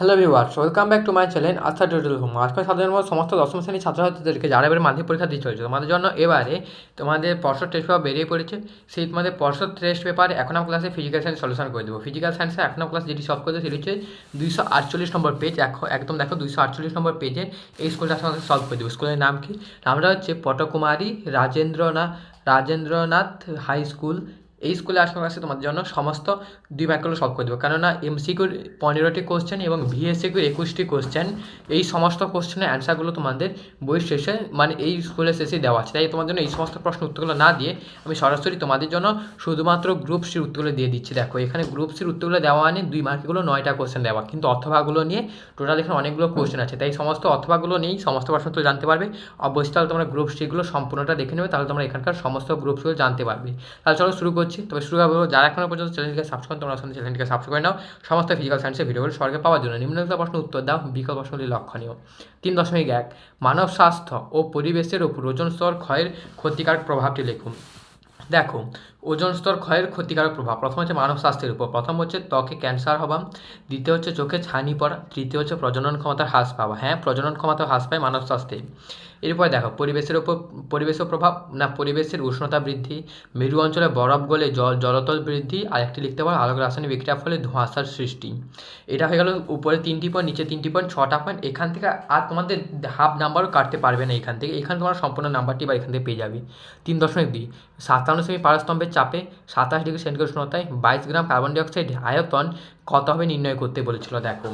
Hello viewers welcome back to my channel Astha total home আজকে সাধারণ সমস্ত দশম শ্রেণির ছাত্রছাত্রীদেরকে যারা এবারে মাধ্যমিক পরীক্ষা দিয়ে চলেছে, তোমাদের জন্য এবারে তোমাদের পর্ষদ টেস্ট পেপার বেরিয়ে পড়েছে। সেই তোমাদের পর্ষদ টেস্ট পেপার এখন নাম ক্লাসে ফিজিক্যাল সায়েন্স সলিউশন করে দেবো। ফিজিক্যাল সায়েন্সে এখন নাম ক্লাস যেটি সলভ করতে সেটি হচ্ছে দুইশো আটচল্লিশ নম্বর পেজ একদম দেখো, দুইশো আটচল্লিশ নম্বর পেজে এই স্কুলটা সঙ্গে সলভ করে দেবো। স্কুলের নাম কি? নামটা হচ্ছে পটকুমারী রাজেন্দ্রনাথ রাজেন্দ্রনাথ হাই স্কুল এই স্কুলে আসার কাছে তোমাদের জন্য সমস্ত দুই মার্কগুলো সলভ করে দেবো। কেননা এমসিকিউর পনেরোটি কোশ্চেন এবং ভিএসসিকিউর একুশটি কোশ্চেন এই সমস্ত কোশ্চেনের অ্যান্সারগুলো তোমাদের বইয়ের শেষে মানে এই স্কুলের শেষে দেওয়া আছে। তাই তোমার জন্য এই সমস্ত প্রশ্ন উত্তরগুলো না দিয়ে আমি সরাসরি তোমাদের জন্য শুধুমাত্র গ্রুপ সির উত্তরগুলো দিয়ে দিচ্ছি। দেখো, এখানে গ্রুপ সির উত্তরগুলো দেওয়া মানে দুই মার্কগুলো নয়টা কোশ্চেন দেওয়া। কিন্তু অথবাগুলো নিয়ে টোটাল এখানে অনেকগুলো কোশ্চেন আছে। তাই সমস্ত অথবাগুলো নিয়েই সমস্ত প্রশ্ন উত্তর জানতে পারবে। অবশ্যই তাহলে তোমরা গ্রুপ সিগুলো সম্পূর্ণটা দেখে নেবে, তাহলে তোমরা এখানকার সমস্ত গ্রুপসগুলো জানতে পারবে। তাহলে চলো শুরু করছি। তবে শুরু করব। যারা এখনও পর্যন্ত চ্যানেলটিকে সাবস্ক্রাইব তোমরা আসলে চ্যানেলটিকে সাবস্ক্রাইব করে নাও। সমস্ত ফিজিক্যাল সায়েন্সের ভিডিওগুলো সরকার পাওয়ার জন্য নিম্নলিখিত প্রশ্ন উত্তর দাও। বিকল্প প্রশ্নগুলি লক্ষণীয়। তিন দশমিক এক, মানব স্বাস্থ্য ও পরিবেশের উপর ওজন স্তর ক্ষয়ের ক্ষতিকারক প্রভাবটি লিখুন। দেখো ওজন স্তর ক্ষয়ের ক্ষতিকারক প্রভাব। প্রথম হচ্ছে মানব স্বাস্থ্যের উপর। প্রথম হচ্ছে ত্বকে ক্যান্সার হওয়া। দ্বিতীয় হচ্ছে চোখে ছানি পড়া। তৃতীয় হচ্ছে প্রজনন ক্ষমতার হ্রাস পাওয়া। হ্যাঁ প্রজনন ক্ষমতা হ্রাস পায় মানব স্বাস্থ্যে। এরপর দেখো, পরিবেশের ওপর, পরিবেশের প্রভাব না, পরিবেশের উষ্ণতা বৃদ্ধি, মেরু অঞ্চলে বরফ গলে জল, জলতল বৃদ্ধি, আর একটি লিখতে পারো, আলোক রাসায়নিক বিক্রিয়ার ফলে ধোঁয়াশার সৃষ্টি। এটা হয়ে গেল উপরে তিনটি পয়েন্ট নিচে তিনটি পয়েন্ট ছটা পয়েন্ট এখান থেকে আর তোমাদের হাফ নাম্বারও কাটতে পারবে না এখান থেকে। এখানে তোমার সম্পূর্ণ নাম্বারটি বা এখান থেকে পেয়ে যাবে। তিন দশমিক দুই, সাতান্ন সেমি পারস্তম্ভের চাপে সাতাশ ডিগ্রি সেন্টিগ্রেড উষ্ণতায় বাইশ গ্রাম কার্বন ডাইঅক্সাইড আয়তন কত হবে নির্ণয় করতে বলেছিল, দেখো।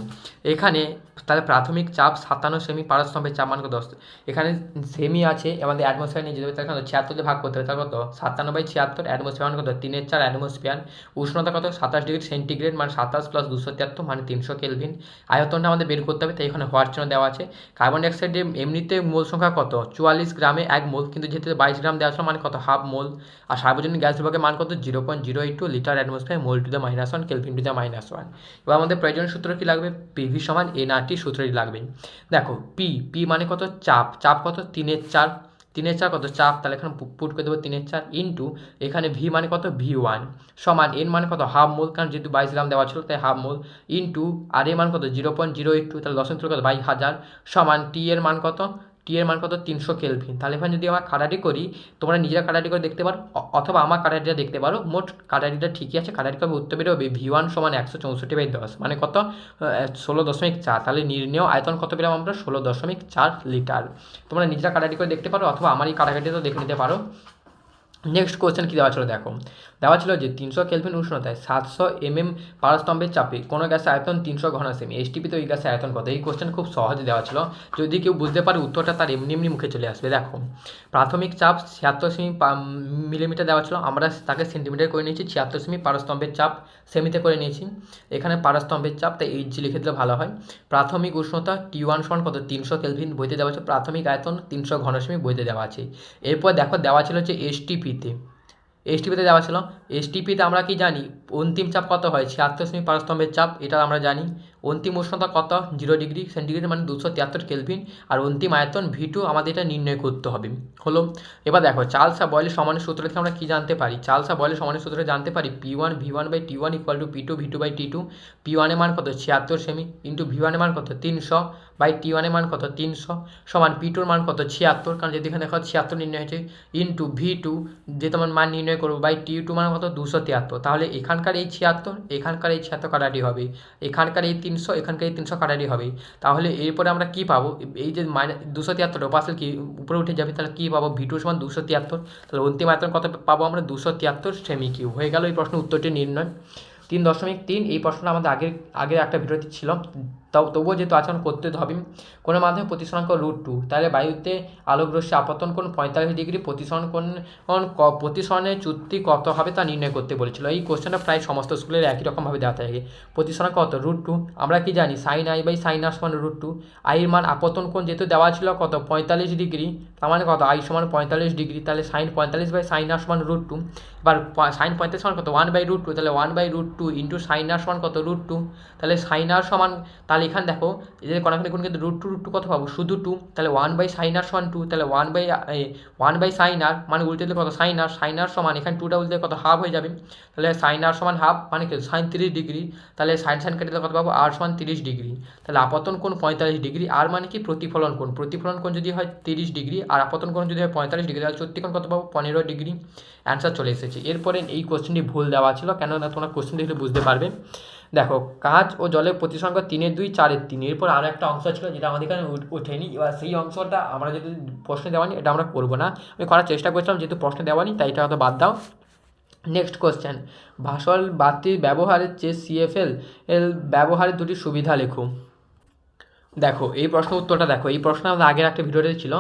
এখানে তাহলে প্রাথমিক চাপ সাতান্ন সেমি পারস্তম্ভের চাপ মান দশ। এখানে সেমি আছে, আমাদের অ্যাটমসফিয়ার নিয়ে যেতে হবে তাহলে ছিয়াত্তরতে ভাগ করতে হবে তার কত? সাতান্ন বাই ছিয়াত্তর অ্যাটমসফিয়ার মান কত তিনের চার অ্যাটমসফিয়ার উষ্ণতা কত? সাতাশ ডিগ্রি সেন্টিগ্রেড মানে সাতাশ প্লাস দুশো তিয়াত্তর মানে তিনশো কেলভিন। আয়তনটা আমাদের বের করতে হবে, তাই এখানে হওয়ার জন্য দেওয়া আছে। কার্বন ডাইঅক্সাইডে এমনিতে মোল সংখ্যা কত? চুয়াল্লিশ গ্রামে এক মোল, কিন্তু যেহেতু বাইশ গ্রাম দেওয়া ছিল মানে কত? হাফ মোল। আর সার্বজনীন গ্যাস বিভাগের মান কত? Zero point zero eight two litre atmosphere mole to the minus one kelvin to the minus one এবার আমাদের প্রয়োজনীয় সূত্র কী লাগবে? পিভি সমান এন আর টি সূত্রটি লাগবে। দেখো পি পি মানে কত? চাপ। চাপ কত? তিনের চার। তিনের চার কত? চাপ। তাহলে এখানে পুট করে দেবো তিনের চার ইন্টু এখানে ভি মানে কত? ভি ওয়ান সমান এন মানে কত? হাফ মোল কারণ যেহেতু বাইশ গ্রাম দেওয়া ছিল, তাই হাফ মোল ইন্টু আর এ মান কত? Zero point zero eight two তাহলে দশমিক কত? বাইশ হাজার। সমান টি এর মান কত? টি এর মান কত? তিনশো কেলভিন তাহলে এখানে যদি আমার কাটাটি করি, তোমরা নিজেরা কাটাটি করে দেখতে পারো অথবা আমার কাটাটিটা দেখতে পারো। মোট কাটাটিটা ঠিকই আছে কাটাটি কবে উত্তর বেরোবে? ভি ওয়ান সমান একশো চৌষট্টি বাই দশ মানে কত? ষোলো দশমিক চার। তাহলে নির্ণয়, আয়তন কত পেলাম আমরা? ষোলো দশমিক চার লিটার। তোমরা নিজেরা কাটাটি করে দেখতে পারো, অথবা আমার এই কাটাকাটিটা দেখে নিতে পারো। নেক্সট কোয়েশ্চেন কী দেওয়া ছিল? দেখো। দেওয়া ছিল যে তিনশো কেলভিন উষ্ণতায় সাতশো এমএম পারস্তম্ভের চাপে কোনো গ্যাসের আয়তন তিনশো ঘন সেমি। এসটিপিতে এই গ্যাসের আয়তন কত? এই কোয়েশ্চেন খুব সহজে দেওয়া ছিল। যদি কেউ বুঝতে পারে, উত্তরটা তার এমনি এমনি মুখে চলে আসবে। দেখো, প্রাথমিক চাপ ছিয়াত্তর সেমি মিলিমিটার দেওয়া ছিল। আমরা তাকে সেন্টিমিটার করে নিয়েছি। ছিয়াত্তর সেমি পারস্তম্ভের চাপ সেমিতে করে নিয়েছি। এখানে পারস্তম্ভের চাপ তাই এইচ জি লিখে দিলে ভালো হয়। প্রাথমিক উষ্ণতা টি ওয়ান সমান কত? তিনশো কেলভিন বইতে দেওয়া আছে। প্রাথমিক আয়তন তিনশো ঘন সেমি বইতে দেওয়া আছে। এরপর দেখো, দেওয়া ছিল হচ্ছে এসটিপিতে এইচটিপিতে দেওয়া ছিল। এসটিপিতে আমরা কি জানি? অন্তিম চাপ কত হয়? ছিয়াত্তর সেমি পারস্তম্ভের চাপ, এটা আমরা জানি। অন্তিম উষ্ণতা কত? জিরো ডিগ্রি সেন্টিগ্রেড মানে দুশো তিয়াত্তর কেলভিন। আর অন্তিম আয়তন ভি টু আমাদের এটা নির্ণয় করতে হবে। হলো, এবার দেখো, চালসা বয়েলের সমানের সূত্র থেকে আমরা কী জানতে পারি? চালসা বয়েলের সমানের সূত্রে জানতে পারি P one V one by T one equal to P two V two by T two P ওয়ানের মান কত? ছিয়াত্তর সেমি ইন্টু ভি ওয়ানের মান কত? তিনশো বাই টি ওয়ানের মান কত? তিনশো সমান পি টুর মান কত? ছিয়াত্তর। কারণ যদি এখানে দেখো ছিয়াত্তর নির্ণয় হয়েছে ইন্টু ভি টু যে তোমার মান নির্ণয় করব বাই টি টু মান কত দুশো তিয়াত্তর। তাহলে এখানকার এই ছিয়াত্তর, এখানকার এই ছিয়াত্তর কাটাটি হবে। এখানকার এই তিনশো, এখানকার এই তিনশো কাটাটি হবে। তাহলে এরপরে আমরা কী পাবো? এই যে মাইনাস দুশো তিয়াত্তর ওপাশে কি উপরে উঠে যাবে, তাহলে কী পাবো? ভি টু সমান দুশো তিয়াত্তর। তাহলে অন্তিম আয়তন কত পাবো আমরা? দুশো তিয়াত্তর সেমি কিউ হয়ে গেল এই প্রশ্ন উত্তরটি নির্ণয়। তিন দশমিক তিন, এই প্রশ্নটা আমাদের আগের আগের একটা ভিডিওতে ছিল। তাও তবুও যেহেতু আচরণ করতে হবে, কোনো মাধ্যমে প্রতিসরাঙ্ক রুট টু তাহলে বায়ুতে আলোক রশ্মি আপতন কোণ পঁয়তাল্লিশ ডিগ্রি, প্রতিসরণ কোণ প্রতিসরণের চুক্তি কত হবে তা নির্ণয় করতে বলেছিল। এই কোশ্চেনটা প্রায় সমস্ত স্কুলের একই রকমভাবে দেওয়া থাকে। প্রতিসরণ কত? রুট টু আমরা কি জানি? Sine i by sine r সমান রুট টু আইয়ের মান আপতন কোণ যেহেতু দেওয়া ছিল কত? পঁয়তাল্লিশ ডিগ্রি। তার মানে কত? আই সমান পঁয়তাল্লিশ ডিগ্রি। তাহলে সাইন পঁয়তাল্লিশ বাই সাইন আর সমান রুট টু এবার সাইন পঁয়তাল্লিশ সমান কত? ওয়ান বাই রুট টু তাহলে one by root two into sine r সমান কত? রুট টু তাহলে সাইন আর সমান, তাহলে এখানে দেখো এদের কোনাখানি কোন কিন্তু রুট টু রুট টু কত পাবো? শুধু টু তাহলে ওয়ান বাই সাইন আর সমান টু তাহলে one by one by sine r মানে উল্টে দিলে কত? সাইন আর সাইন আর সমান, এখানে টুটা উল্টে কত? হাফ হয়ে যাবে। তাহলে সাইন আর সমান হাফ মানে কি? সাইন তিরিশ ডিগ্রি তাহলে সাইন সাইন কেটে দিলে কত পাবো? আর সমান তিরিশ ডিগ্রি তাহলে আপতন কোণ পঁয়তাল্লিশ ডিগ্রি আর মানে কি? প্রতিফলন কোণ। প্রতিফলন কোণ যদি হয় তিরিশ ডিগ্রি আর আপতন কোণ যদি হয় পঁয়তাল্লিশ ডিগ্রি তাহলে সত্যি কত পাবো? পনেরো ডিগ্রি অ্যান্সার চলে এসেছে। এরপরে এই কোশ্চেনটি ভুল দেওয়া ছিল, কেননা তোমরা দেখলে বুঝতে পারবে। দেখো, কাঁচ ও জলের প্রতিসংখ্যা তিনের দুই, চারের তিন। এরপর আরও একটা অংশ ছিল যেটা আমাদের এখানে ওঠেনি এবার সেই অংশটা আমরা যদি প্রশ্ন দেওয়ানি এটা আমরা করব না। আমি করার চেষ্টা করছিলাম, যেহেতু প্রশ্ন দেওয়ানি তাই এটা হয়তো বাদ দাও। নেক্সট কোশ্চেন ভাসল বাতির ব্যবহারের চেয়ে সিএফএল এল ব্যবহারের দুটি সুবিধা লেখো। দেখো, এই প্রশ্ন উত্তরটা দেখো। এই প্রশ্ন আমাদের আগের একটা ভিডিওতে ছিল,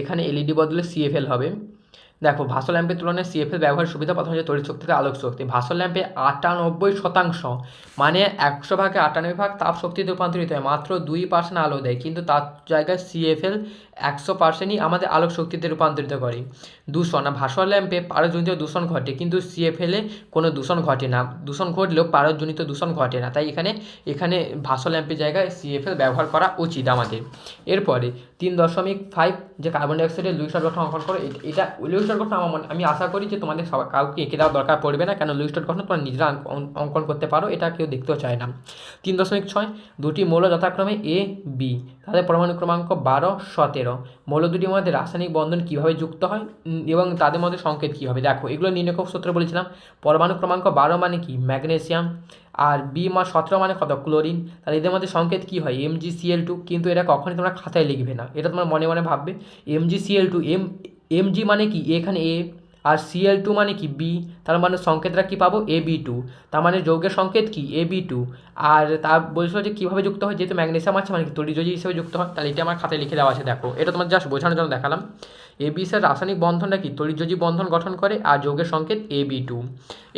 এখানে এলইডি বদলে সিএফএল হবে। দেখো, ভাসল ল্যাম্পের তুলনায় সিএফএল ব্যবহারের সুবিধা প্রথম হচ্ছে তড়িৎ শক্তি থেকে আলোক শক্তি। ভাসল ল্যাম্পে আটানব্বই শতাংশ মানে একশো ভাগে আটানব্বই ভাগ তাপ শক্তিতে রূপান্তরিত হয়, মাত্র দুই পার্সেন্ট আলো দেয়। কিন্তু তার জায়গায় সিএফএল একশো পার্সেন্টই আমাদের আলোক শক্তিতে রূপান্তরিত করে। দূষণ ভাসল ল্যাম্পে পারজনিত দূষণ ঘটে, কিন্তু সিএফএলে কোনো দূষণ ঘটে না। দূষণ ঘটলেও পারজনিত দূষণ ঘটে না। তাই এখানে এখানে ভাসল ল্যাম্পের জায়গায় সিএফএল ব্যবহার করা উচিত আমাদের। এরপরে তিন দশমিক ফাইভ যে কার্বন ডাইঅক্সাইডের লুইস্টার গঠন অঙ্কন করে এটা এটা লুইস্টার গঠন আমার মনে- আমি আশা করি যে তোমাদের সবাই কাউকে এঁকে দেওয়ার দরকার পড়বে না। কেন লুইস্টার গঠন তোমরা নিজেরা অঙ্ক- অঙ্ক- অঙ্কন করতে পারো। এটা কেউ দেখতেও চায় না। তিন দশমিক ছয়, দুটি মৌল যথাক্রমে এ বি তাদের পরমাণু ক্রমাঙ্ক বারো, সতেরো। মৌল দুটির মধ্যে রাসায়নিক বন্ধন কীভাবে যুক্ত হয়? এবং তাদের মধ্যে সংকেত কী হবে? দেখো, এগুলো নির্ণয় সূত্র বলেছিলাম। পরমাণু ক্রমাঙ্ক বারো মানে কি? ম্যাগনেসিয়াম। আর বি মা সতেরো মানে কত? ক্লোরিন। তাহলে এদের মধ্যে সংকেত কী হয়? এম জি সিএল টু কিন্তু এটা কখনই তোমরা খাতায় লিখবে না। এটা তোমার মনে মনে ভাববে। M G Cl two M M G মানে কি? এখানে এ আর সিএল টু মানে কি? বি তার মানে সংকেতটা কী পাবো? এ বি টু তার মানে যৌগের সংকেত কি? এ বি টু আর তা বলছিল যে কীভাবে যুক্ত হয়? যেহেতু ম্যাগনেসিয়াম আছে মানে কি তরিযোজি হিসেবে যুক্ত হয়, তাহলে এটা আমার খাতায় লিখে দেওয়া আছে, দেখো। এটা তোমার জাস্ট বোঝানোর জন্য দেখালাম। এ বি এর রাসায়নিক বন্ধনটা কি? তরিযোজি বন্ধন গঠন করে, আর যৌগের সংকেত এ বি টু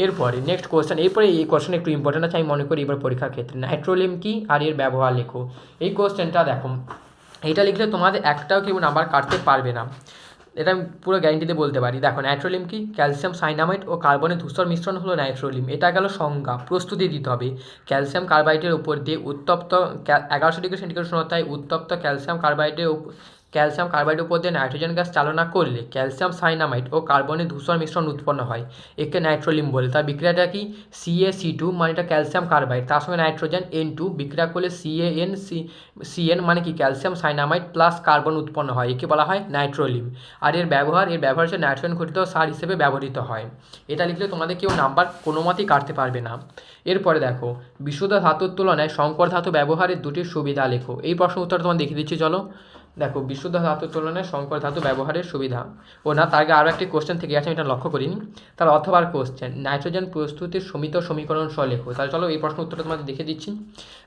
এরপরে নেক্সট কোয়েশ্চেন এরপরে এই কোয়েশ্চেন একটু ইম্পর্টেন্ট আছে, আমি মনে করি এবার পরীক্ষার ক্ষেত্রে। নাইট্রোলিয়াম কি? আর এর ব্যবহার লেখো। এই কোয়েশ্চেনটা দেখো। এইটা লিখলে তোমাদের একটাও কেউ নাম্বার কাটতে পারবে না। এটা আমি পুরো গ্যারেন্টিতে বলতে পারি। দেখো নাইট্রোলিম কি? ক্যালসিয়াম সাইনামাইট ও কার্বনের ধূসর মিশ্রণ হলো নাইট্রোলিম এটা গেল সংজ্ঞা, প্রস্তুতি দিতে হবে। ক্যালসিয়াম কার্বাইডের উপর দিয়ে উত্তপ্ত এগারোশো ডিগ্রি সেন্টিগ্রেড শূন্যতায় উত্তপ্ত ক্যালসিয়াম কার্বাইডের ক্যালসিয়াম কার্বাইডের উপর দিয়ে নাইট্রোজেন গ্যাস চালনা করলে ক্যালসিয়াম সাইনামাইড ও কার্বনের ধূসর মিশ্রণ উৎপন্ন হয়। একে নাইট্রোলিম বলে। তার বিক্রিয়াটা কি? সিএ সি টু মানে এটা ক্যালসিয়াম কার্বাইড। তার সঙ্গে নাইট্রোজেন এন টু বিক্রিয়া করলে সিএএন সি সিএন মানে কি? ক্যালসিয়াম সাইনামাইড প্লাস কার্বন উৎপন্ন হয়। একে বলা হয় নাইট্রোলিম। আর এর ব্যবহার এর ব্যবহার হচ্ছে নাইট্রোজেন ঘটিত সার হিসেবে ব্যবহৃত হয়। এটা লিখলে তোমাদের কেউ নাম্বার কোনো মতেই কাটতে পারবে না। এরপরে দেখো, বিশুদ্ধ ধাতুর তুলনায় সংকর ধাতু ব্যবহারের দুটি সুবিধা লেখো। এই প্রশ্ন উত্তর তোমার দেখিয়ে দিচ্ছি, চলো। দেখো, বিশুদ্ধ ধাতুর তুলনায় সংকর ধাতু ব্যবহারের সুবিধা। ও না, তার আগে আরও একটি কোশ্চেন থেকে আছে আমি এটা লক্ষ্য করিনি। তার অথবার কোশ্চেন নাইট্রোজেন প্রস্তুতির সমিত সমীকরণ সহ লেখো। তাহলে চলো এই প্রশ্ন উত্তরটা তোমাদের দেখে দিচ্ছি।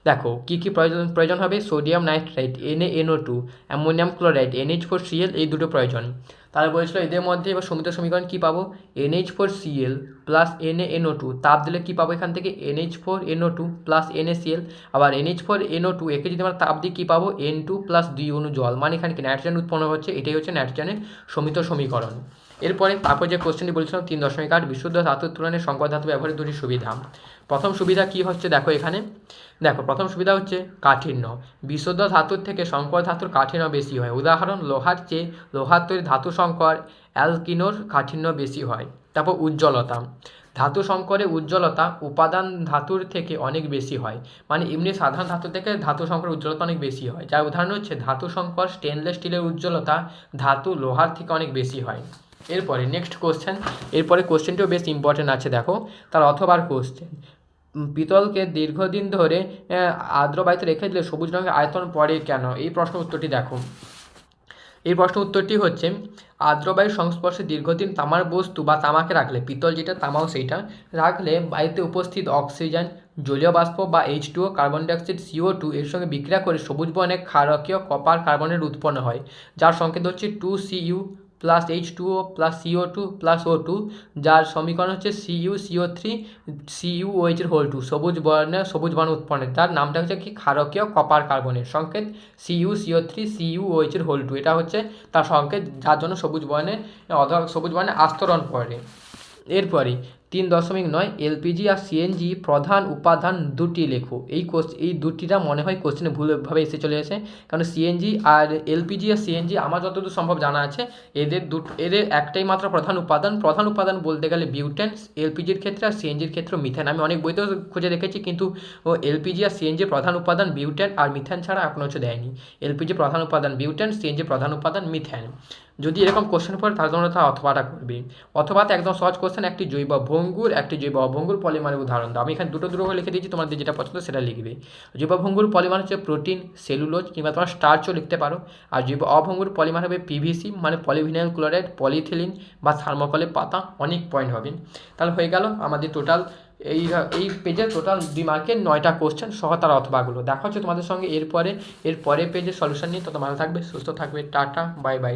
দেখো, কী কী প্রয়োজন প্রয়োজন হবে? Sodium nitrite Na NO two ammonium chloride NH four Cl এই দুটো প্রয়োজন। তাহলে বলেছিল এদের মধ্যে এবার সমিত সমীকরণ কী পাবো? NH four Cl plus N A NO two তাপ দিলে কী পাবো এখান থেকে? NH four NO two plus N A NaCl আবার এনএইচ ফোর এনও টু একে যদি আমরা তাপ দিই কী পাবো? এন টু প্লাস দুই অনু জল। মানে এখানে কি নাইট্রোজেন উৎপন্ন হচ্ছে? এটাই হচ্ছে নাইট্রোজেনের সমিত সমীকরণ। এরপরে তারপর যে কোশ্চেনটি বলেছিলাম তিন দশমিক আট, বিশুদ্ধ ধাতুর তুলনায় সংকর ধাতু ব্যবহারের দুটি সুবিধা। প্রথম সুবিধা কী হচ্ছে দেখো এখানে। দেখো, প্রথম সুবিধা হচ্ছে কাঠিন্য। বিশুদ্ধ ধাতুর থেকে সংকর ধাতুর কাঠিন্য বেশি হয়। উদাহরণ, লোহার চেয়ে লোহার তৈরি ধাতু সংকর অ্যালকিনোর কাঠিন্য বেশি হয়। তারপর উজ্জ্বলতা। ধাতু সংকরে উজ্জ্বলতা উপাদান ধাতুর থেকে অনেক বেশি হয়। মানে এমনি সাধারণ ধাতু থেকে ধাতু সংকর উজ্জ্বলতা অনেক বেশি হয়। যার উদাহরণ হচ্ছে, ধাতু সংকর স্টেনলেস স্টিলের উজ্জ্বলতা ধাতু লোহার থেকে অনেক বেশি হয়। এরপরে নেক্সট কোশ্চেন এরপরে কোশ্চেনটিও বেশ ইম্পর্টেন্ট আছে, দেখো। তার অথবার কোশ্চেন পিতলকে দীর্ঘদিন ধরে আর্দ্র বায়ুতে রেখে দিলে সবুজ রঙের আয়তন পড়ে কেন? এই প্রশ্ন উত্তরটি দেখো। এই প্রশ্ন উত্তরটি হচ্ছে আর্দ্রবায়ুর সংস্পর্শে দীর্ঘদিন তামার বস্তু বা তামাকে রাখলে, পিতল যেটা, তামাও সেইটা, রাখলে বায়ুতে উপস্থিত অক্সিজেন, জলীয় বাষ্প বা H two carbon dioxide CO two এর সঙ্গে বিক্রিয়া করে সবুজ বর্ণের ক্ষারকীয় কপার কার্বনের উৎপন্ন হয়। যার সংকেত হচ্ছে two Cu plus H two O plus CO two plus O two যার সমীকরণ হচ্ছে সিইউ সিও থ্রি সিইউ ওইচের হোল টু সবুজ বর্ণের সবুজ বর্ণ উৎপন্ন তার নামটা হচ্ছে কি? ক্ষারকীয় কপার কার্বনের সংকেত সিইউ সিও থ্রি সিইউ ওইচের হোল টু এটা হচ্ছে তার সংকেত, যার জন্য সবুজ বর্ণে অধ সবুজ বর্ণের আস্তরণ পড়ে। এরপরে তিন দশমিক নয়, এলপিজি আর সিএনজি প্রধান উপাদান দুটি লেখো। এই কোস এই দুটিটা মনে হয় কোশ্চেনে ভুলভাবে এসে চলে এসে কারণ সিএনজি আর এলপিজি আর সিএনজি আমার যতদূর সম্ভব জানা আছে, এদের দুটো এদের একটাই মাত্র প্রধান উপাদান। প্রধান উপাদান বলতে গেলে বিউটেন এলপিজির ক্ষেত্রে আর সিএনজির ক্ষেত্রে মিথেন। আমি অনেক বইতেও খুঁজে দেখেছি, কিন্তু এলপিজি আর সিএনজির প্রধান উপাদান বিউটেন আর মিথেন ছাড়া এখনও হচ্ছে দেয়নি। এলপিজি প্রধান উপাদান বিউটেন, সিএনজি প্রধান উপাদান মিথেন। যদি এরকম কোশ্চেন পড়ে তার জন্য তার অথবাটা করবে। অথবাতে একদম সহজ কোশ্চেন, একটি জৈব ভঙ্গুর একটি জৈব অভঙ্গুর পলিমারের উদাহরণ দাও। আমি এখানে দুটো দুটো লিখে দিয়েছি, তোমাদের যেটা পছন্দ সেটা লিখবে। জৈব ভঙ্গুর পলিমার হচ্ছে প্রোটিন, সেলুলোজ, কিংবা তোমার স্টার্চও লিখতে পারো। আর জৈব অভঙ্গুর পলিমার হবে পিভিসি মানে পলিভিনাইল ক্লোরাইড পলিথিলিন বা থার্মোকলের পাতা। অনেক পয়েন্ট হবে। তাহলে হয়ে গেল আমাদের টোটাল এই এই পেজে টোটাল দুই মার্কের নয়টা কোশ্চেন সহ তার অথবাগুলো। দেখা হচ্ছে তোমাদের সঙ্গে এরপরে এর পরের পেজের সলিউশন নিয়ে। তত ভালো থাকবে, সুস্থ থাকবে, টাটা বাই বাই